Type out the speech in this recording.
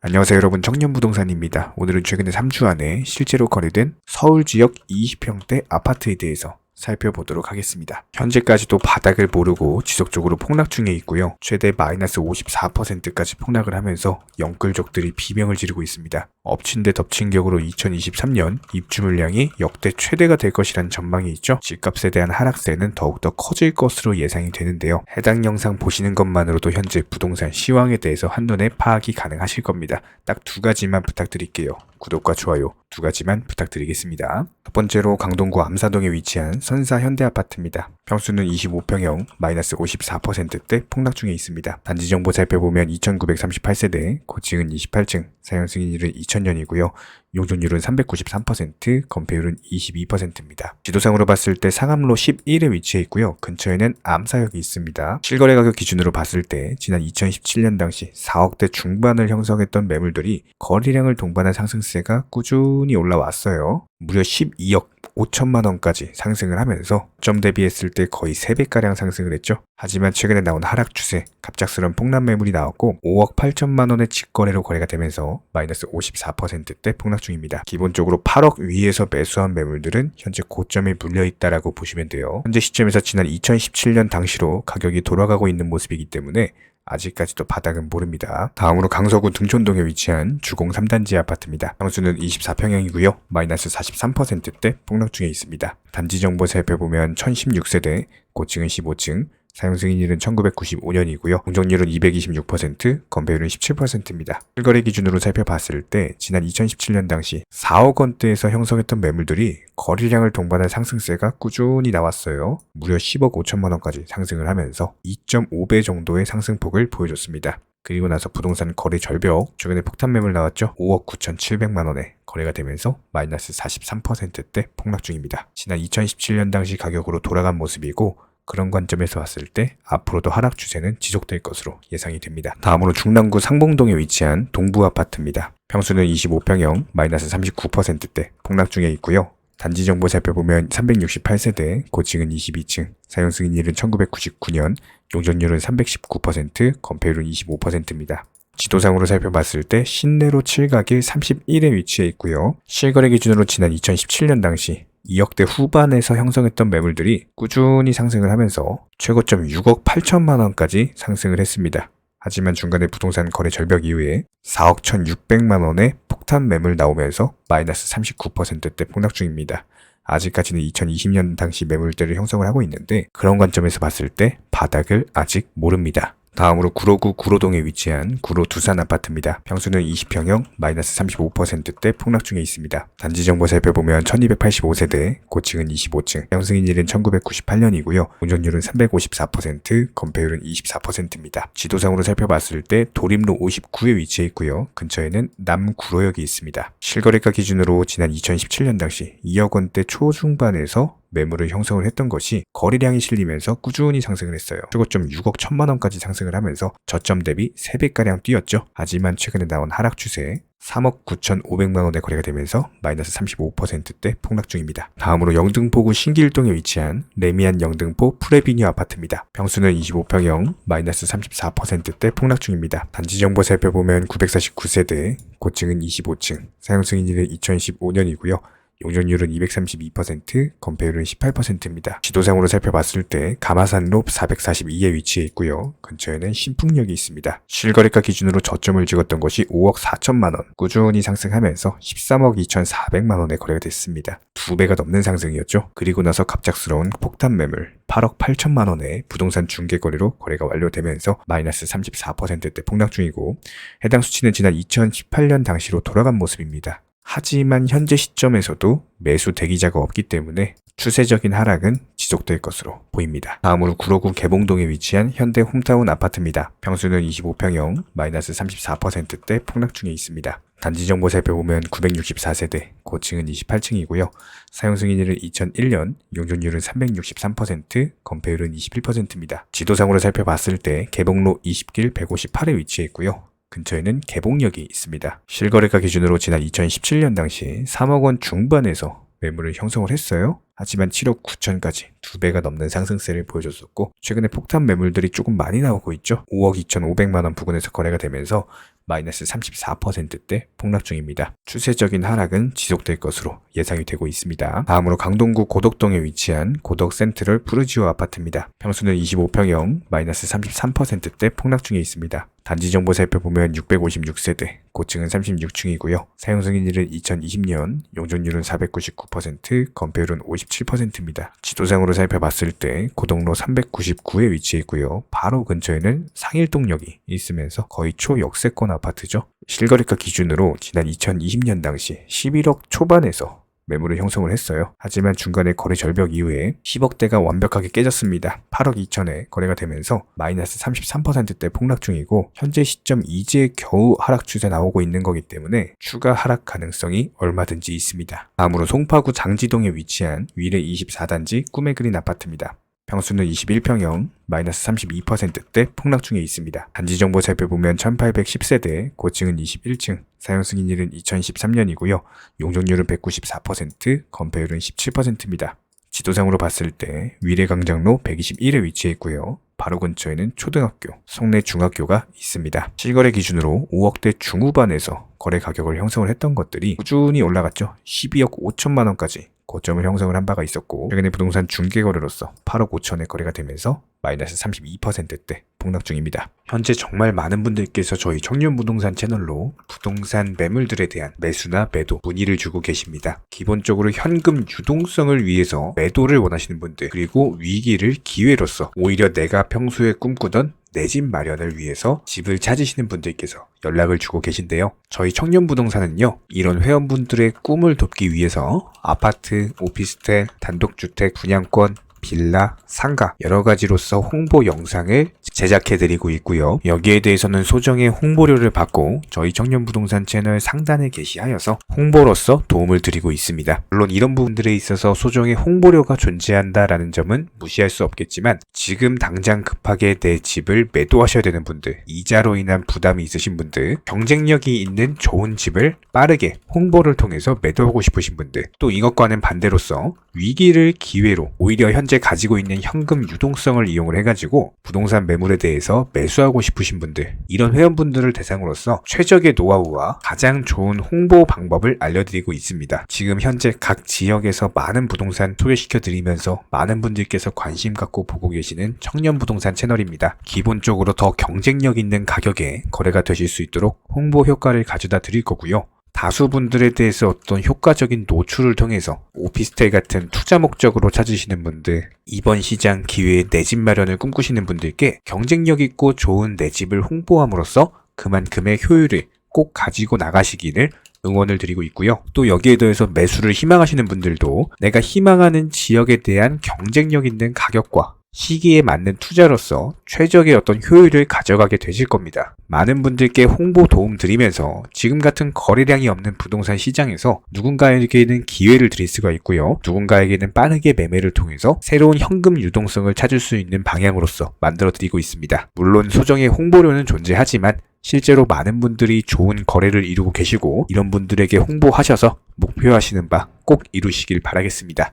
안녕하세요 여러분 청년부동산입니다. 오늘은 최근에 3주 안에 실제로 거래된 서울 지역 20평대 아파트에 대해서 살펴보도록 하겠습니다. 현재까지도 바닥을 모르고 지속적으로 폭락 중에 있고요. 최대 마이너스 54%까지 폭락을 하면서 영끌족들이 비명을 지르고 있습니다. 엎친 데 덮친 격으로 2023년 입주 물량이 역대 최대가 될 것이란 전망이 있죠. 집값에 대한 하락세는 더욱더 커질 것으로 예상이 되는데요. 해당 영상 보시는 것만으로도 현재 부동산 시황에 대해서 한눈에 파악이 가능하실 겁니다. 딱 두 가지만 부탁드릴게요. 구독과 좋아요 두 가지만 부탁드리겠습니다. 첫 번째로 강동구 암사동에 위치한 선사 현대아파트입니다. 평수는 25평형 마이너스 54%대 폭락 중에 있습니다. 단지 정보 살펴보면 2938세대, 고층은 28층, 사용 승인일은 2000년이고요. 용적률은 393%, 건폐율은 22%입니다. 지도상으로 봤을 때 상암로 11에 위치해 있고요. 근처에는 암사역이 있습니다. 실거래 가격 기준으로 봤을 때 지난 2017년 당시 4억대 중반을 형성했던 매물들이 거래량을 동반한 상승세가 꾸준히 올라왔어요. 무려 12억 5천만 원까지 상승을 하면서 점 대비했을 때 거의 3배가량 상승을 했죠. 하지만 최근에 나온 하락 추세, 갑작스러운 폭락 매물이 나왔고 5억 8천만 원의 직거래로 거래가 되면서 마이너스 54%대 폭락 중입니다. 기본적으로 8억 위에서 매수한 매물들은 현재 고점에 물려 있다라고 보시면 돼요. 현재 시점에서 지난 2017년 당시로 가격이 돌아가고 있는 모습이기 때문에 아직까지도 바닥은 모릅니다. 다음으로 강서구 등촌동에 위치한 주공 3단지 아파트입니다. 평수는 24평형이고요. 마이너스 43%대 폭락 중에 있습니다. 단지 정보 살펴보면 1016세대, 고층은 15층, 사용 승인일은 1995년이고요. 공정률은 226%, 건배율은 17%입니다. 실거래 기준으로 살펴봤을 때 지난 2017년 당시 4억 원대에서 형성했던 매물들이 거래량을 동반한 상승세가 꾸준히 나왔어요. 무려 10억 5천만 원까지 상승을 하면서 2.5배 정도의 상승폭을 보여줬습니다. 그리고 나서 부동산 거래 절벽, 최근에 폭탄 매물 나왔죠? 5억 9,700만 원에 거래가 되면서 마이너스 43%대 폭락 중입니다. 지난 2017년 당시 가격으로 돌아간 모습이고 그런 관점에서 봤을 때 앞으로도 하락 추세는 지속될 것으로 예상이 됩니다. 다음으로 중랑구 상봉동에 위치한 동부 아파트입니다. 평수는 25평형 마이너스 39%대 폭락 중에 있고요. 단지 정보 살펴보면 368세대, 고층은 22층, 사용 승인일은 1999년, 용적률은 319%, 건폐율은 25%입니다. 지도상으로 살펴봤을 때 신내로 7각일 31에 위치해 있고요. 실거래 기준으로 지난 2017년 당시 2억대 후반에서 형성했던 매물들이 꾸준히 상승을 하면서 최고점 6억 8천만 원까지 상승을 했습니다. 하지만 중간에 부동산 거래 절벽 이후에 4억 1,600만 원의 폭탄 매물 나오면서 마이너스 39%대 폭락 중입니다. 아직까지는 2020년 당시 매물대를 형성을 하고 있는데 그런 관점에서 봤을 때 바닥을 아직 모릅니다. 다음으로 구로구 구로동에 위치한 구로 두산 아파트입니다. 평수는 20평형 마이너스 35%대 폭락 중에 있습니다. 단지 정보 살펴보면 1285세대, 고층은 25층, 형승인일은 1998년이고요. 운전율은 354%, 건폐율은 24%입니다. 지도상으로 살펴봤을 때 도림로 59에 위치해 있고요. 근처에는 남구로역이 있습니다. 실거래가 기준으로 지난 2017년 당시 2억 원대 초중반에서 매물을 형성을 했던 것이 거래량이 실리면서 꾸준히 상승을 했어요. 최고점 6억 1천만 원까지 상승을 하면서 저점 대비 3배가량 뛰었죠. 하지만 최근에 나온 하락 추세에 3억 9천5백만 원에 거래가 되면서 마이너스 35%대 폭락 중입니다. 다음으로 영등포구 신길동에 위치한 레미안 영등포 프레비뉴 아파트입니다. 평수는 25평형 마이너스 34%대 폭락 중입니다. 단지 정보 살펴보면 949세대, 고층은 25층, 사용 승인일은 2015년이고요. 용적률은 232%, 건폐율은 18%입니다. 지도상으로 살펴봤을 때 가마산로 442에 위치해 있고요. 근처에는 신풍역이 있습니다. 실거래가 기준으로 저점을 찍었던 것이 5억 4천만 원, 꾸준히 상승하면서 13억 2,400만 원에 거래가 됐습니다. 두 배가 넘는 상승이었죠. 그리고 나서 갑작스러운 폭탄 매물 8억 8천만 원에 부동산 중개 거래로 거래가 완료되면서 마이너스 34%대 폭락 중이고 해당 수치는 지난 2018년 당시로 돌아간 모습입니다. 하지만 현재 시점에서도 매수 대기자가 없기 때문에 추세적인 하락은 지속될 것으로 보입니다. 다음으로 구로구 개봉동에 위치한 현대 홈타운 아파트입니다. 평수는 25평형 마이너스 34%대 폭락 중에 있습니다. 단지 정보 살펴보면 964세대, 고층은 28층이고요. 사용 승인일은 2001년, 용적률은 363%, 건폐율은 21%입니다. 지도상으로 살펴봤을 때 개봉로 20길 158에 위치해 있고요. 근처에는 개봉역이 있습니다. 실거래가 기준으로 지난 2017년 당시 3억 원 중반에서 매물을 형성을 했어요. 하지만 7억 9천까지 두 배가 넘는 상승세를 보여줬었고 최근에 폭탄 매물들이 조금 많이 나오고 있죠. 5억 2,500만 원 부근에서 거래가 되면서 마이너스 34%대 폭락 중입니다. 추세적인 하락은 지속될 것으로 예상이 되고 있습니다. 다음으로 강동구 고덕동에 위치한 고덕 센트럴 푸르지오 아파트입니다. 평수는 25평형 마이너스 33%대 폭락 중에 있습니다. 단지 정보 살펴보면 656세대, 고층은 36층이고요. 사용 승인일은 2020년, 용적률은 499%, 건폐율은 57%입니다. 지도상으로 살펴봤을 때 고덕로 399에 위치해 있고요. 바로 근처에는 상일동역이 있으면서 거의 초역세권 아파트죠. 실거래가 기준으로 지난 2020년 당시 11억 초반에서 매물을 형성을 했어요. 하지만 중간에 거래 절벽 이후에 10억대가 완벽하게 깨졌습니다. 8억 2천에 거래가 되면서 마이너스 33%대 폭락 중이고 현재 시점 이제 겨우 하락 추세 나오고 있는 거기 때문에 추가 하락 가능성이 얼마든지 있습니다. 다음으로 송파구 장지동에 위치한 위례 24단지 꿈의 그린 아파트입니다. 평수는 21평형, 마이너스 32%대 폭락 중에 있습니다. 단지 정보 살펴보면 1810세대, 고층은 21층, 사용 승인일은 2013년이고요. 용적률은 194%, 건폐율은 17%입니다. 지도상으로 봤을 때 위례 강장로 121에 위치해 있고요. 바로 근처에는 초등학교, 송내 중학교가 있습니다. 실거래 기준으로 5억대 중후반에서 거래 가격을 형성을 했던 것들이 꾸준히 올라갔죠. 12억 5천만 원까지 고점을 형성을 한 바가 있었고 최근에 부동산 중개거래로서 8억 5천에 거래가 되면서 마이너스 32%대 폭락 중입니다. 현재 정말 많은 분들께서 저희 청년 부동산 채널로 부동산 매물들에 대한 매수나 매도 문의를 주고 계십니다. 기본적으로 현금 유동성을 위해서 매도를 원하시는 분들 그리고 위기를 기회로서 오히려 내가 평소에 꿈꾸던 내 집 마련을 위해서 집을 찾으시는 분들께서 연락을 주고 계신데요. 저희 청년 부동산은요, 이런 회원분들의 꿈을 돕기 위해서 아파트, 오피스텔, 단독주택, 분양권, 빌라, 상가 여러 가지로서 홍보 영상을 제작해 드리고 있고요. 여기에 대해서는 소정의 홍보료를 받고 저희 청년 부동산 채널 상단에 게시하여서 홍보로서 도움을 드리고 있습니다. 물론 이런 부분들에 있어서 소정의 홍보료가 존재한다라는 점은 무시할 수 없겠지만 지금 당장 급하게 내 집을 매도하셔야 되는 분들, 이자로 인한 부담이 있으신 분들, 경쟁력이 있는 좋은 집을 빠르게 홍보를 통해서 매도하고 싶으신 분들, 또 이것과는 반대로서 위기를 기회로 오히려 현재 가지고 있는 현금 유동성을 이용을 해가지고 부동산 매물에 대해서 매수하고 싶으신 분들 이런 회원분들을 대상으로서 최적의 노하우와 가장 좋은 홍보 방법을 알려드리고 있습니다. 지금 현재 각 지역에서 많은 부동산 소개시켜 드리면서 많은 분들께서 관심 갖고 보고 계시는 청년 부동산 채널입니다. 기본적으로 더 경쟁력 있는 가격에 거래가 되실 수 있도록 홍보 효과를 가져다 드릴 거고요. 다수 분들에 대해서 어떤 효과적인 노출을 통해서 오피스텔 같은 투자 목적으로 찾으시는 분들, 이번 시장 기회에 내 집 마련을 꿈꾸시는 분들께 경쟁력 있고 좋은 내 집을 홍보함으로써 그만큼의 효율을 꼭 가지고 나가시기를 응원을 드리고 있고요. 또 여기에 더해서 매수를 희망하시는 분들도 내가 희망하는 지역에 대한 경쟁력 있는 가격과 시기에 맞는 투자로서 최적의 어떤 효율을 가져가게 되실 겁니다. 많은 분들께 홍보 도움 드리면서 지금 같은 거래량이 없는 부동산 시장에서 누군가에게는 기회를 드릴 수가 있고요. 누군가에게는 빠르게 매매를 통해서 새로운 현금 유동성을 찾을 수 있는 방향으로서 만들어 드리고 있습니다. 물론 소정의 홍보료는 존재하지만 실제로 많은 분들이 좋은 거래를 이루고 계시고 이런 분들에게 홍보하셔서 목표하시는 바 꼭 이루시길 바라겠습니다.